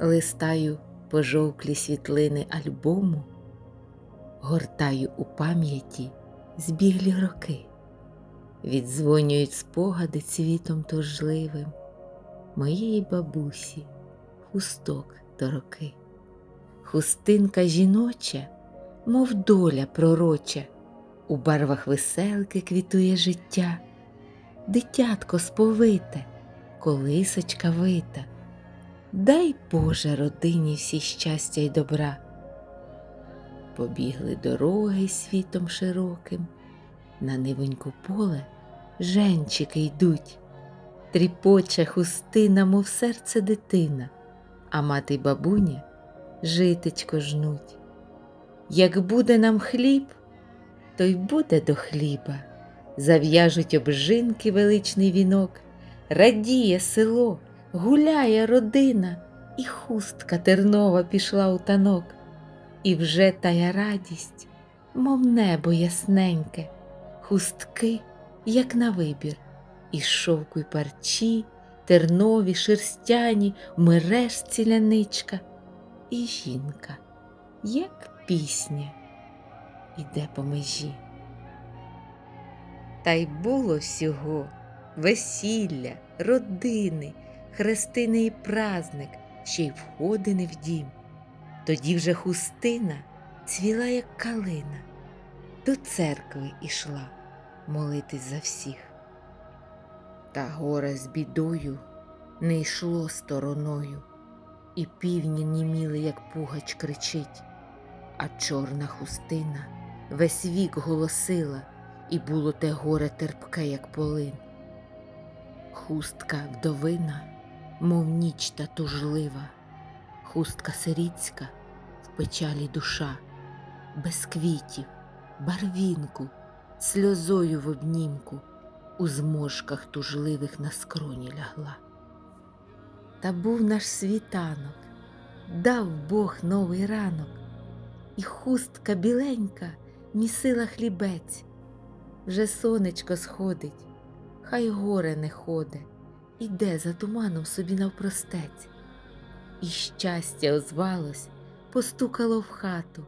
листаю пожовклі світлини альбому, гортаю у пам'яті збіглі роки, віддзвонюють спогади цвітом тужливим моєї бабусі, хусток до роки. Хустинка жіноча, мов доля пророча, у барвах веселки квітує життя, дитятко сповите, колисочка вита. Дай Боже родині всі щастя й добра. Побігли дороги світом широким, на нивоньку поле женчики йдуть, тріпоче хустина, мов серце дитина, а мати й бабуня житечко жнуть. Як буде нам хліб, то й буде до хліба, зав'яжуть обжинки величний вінок, радіє село, гуляє родина, і хустка тернова пішла у танок, і вже тая радість, мов небо ясненьке, хустки, як на вибір, і шовку й парчі, тернові, шерстяні, мереж ціляничка, і жінка, як пісня, іде по межі. Та й було всього весілля, родини, хрестини і празник, ще й входини в дім. Тоді вже хустина цвіла, як калина, до церкви ішла молитись за всіх. Та горе з бідою не йшло стороною, і півні німіли, як пугач кричить, а чорна хустина весь вік голосила, і було те горе терпке, як полин. Хустка вдовина, мов ніч та тужлива, хустка сиріцька в печалі душа, без квітів, барвінку, сльозою в обнімку, у зморшках тужливих на скроні лягла. Та був наш світанок, дав Бог новий ранок, і хустка біленька місила хлібець, вже сонечко сходить хай горе не ходе, іде за туманом собі навпростець. І щастя озвалось, постукало в хату,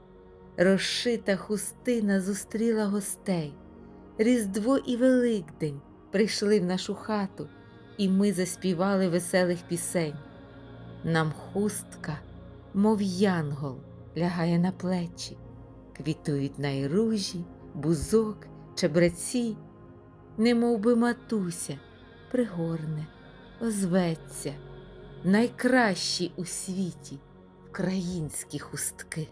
розшита хустина зустріла гостей. Різдво і Великдень прийшли в нашу хату, і ми заспівали веселих пісень. Нам хустка, мов янгол, лягає на плечі, квітують найружі, бузок, чебреці немов би матуся, пригорне, озветься, найкращі у світі українські хустки.